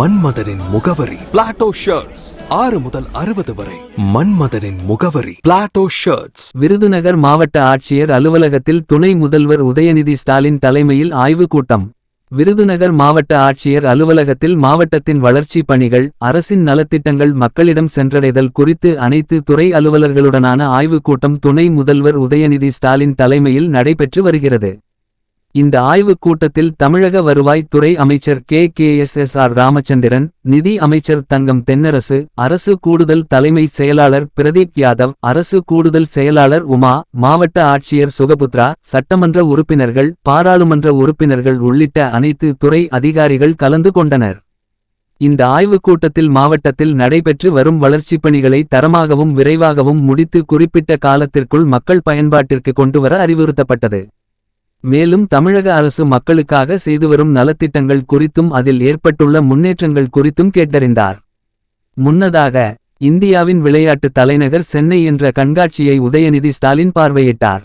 மன்மதனின் முகவரி. Plato shirts ஆறு முதல் அறுபது வரை. மன்மதனின் முகவரி. பிளாட்டோ ஷர்ட்ஸ் விருதுநகர் மாவட்ட ஆட்சியர் அலுவலகத்தில் துணை முதல்வர் உதயநிதி ஸ்டாலின் தலைமையில் ஆய்வுக் கூட்டம். விருதுநகர் மாவட்ட ஆட்சியர் அலுவலகத்தில் மாவட்டத்தின் வளர்ச்சி பணிகள் அரசின் நலத்திட்டங்கள் மக்களிடம் சென்றடைதல் குறித்து அனைத்து துறை அலுவலர்களுடனான ஆய்வுக் கூட்டம் துணை முதல்வர் உதயநிதி ஸ்டாலின் தலைமையில் நடைபெற்று வருகிறது. இந்த ஆய்வுக் கூட்டத்தில் தமிழக வருவாய் துறை அமைச்சர் K. K. S. S. R. Ramachandran நிதி அமைச்சர் தங்கம் தென்னரசு அரசு கூடுதல் தலைமை செயலாளர் பிரதீப் யாதவ் அரசு கூடுதல் செயலாளர் உமா மாவட்ட ஆட்சியர் சுகபுத்ரா சட்டமன்ற உறுப்பினர்கள் பாராளுமன்ற உறுப்பினர்கள் உள்ளிட்ட அனைத்து துறை அதிகாரிகள் கலந்து கொண்டனர். இந்த ஆய்வுக் கூட்டத்தில் மாவட்டத்தில் நடைபெற்று வரும் வளர்ச்சிப் பணிகளை தரமாகவும் விரைவாகவும் முடித்து குறிப்பிட்ட காலத்திற்குள் மக்கள் பயன்பாட்டிற்கு கொண்டுவர அறிவுறுத்தப்பட்டது. மேலும் தமிழக அரசு மக்களுக்காக செய்துவரும் நலத்திட்டங்கள் குறித்தும் அதில் ஏற்பட்டுள்ள முன்னேற்றங்கள் குறித்தும் கேட்டறிந்தார். முன்னதாக இந்தியாவின் விளையாட்டு தலைநகர் சென்னை என்ற கண்காட்சியை உதயநிதி ஸ்டாலின் பார்வையிட்டார்.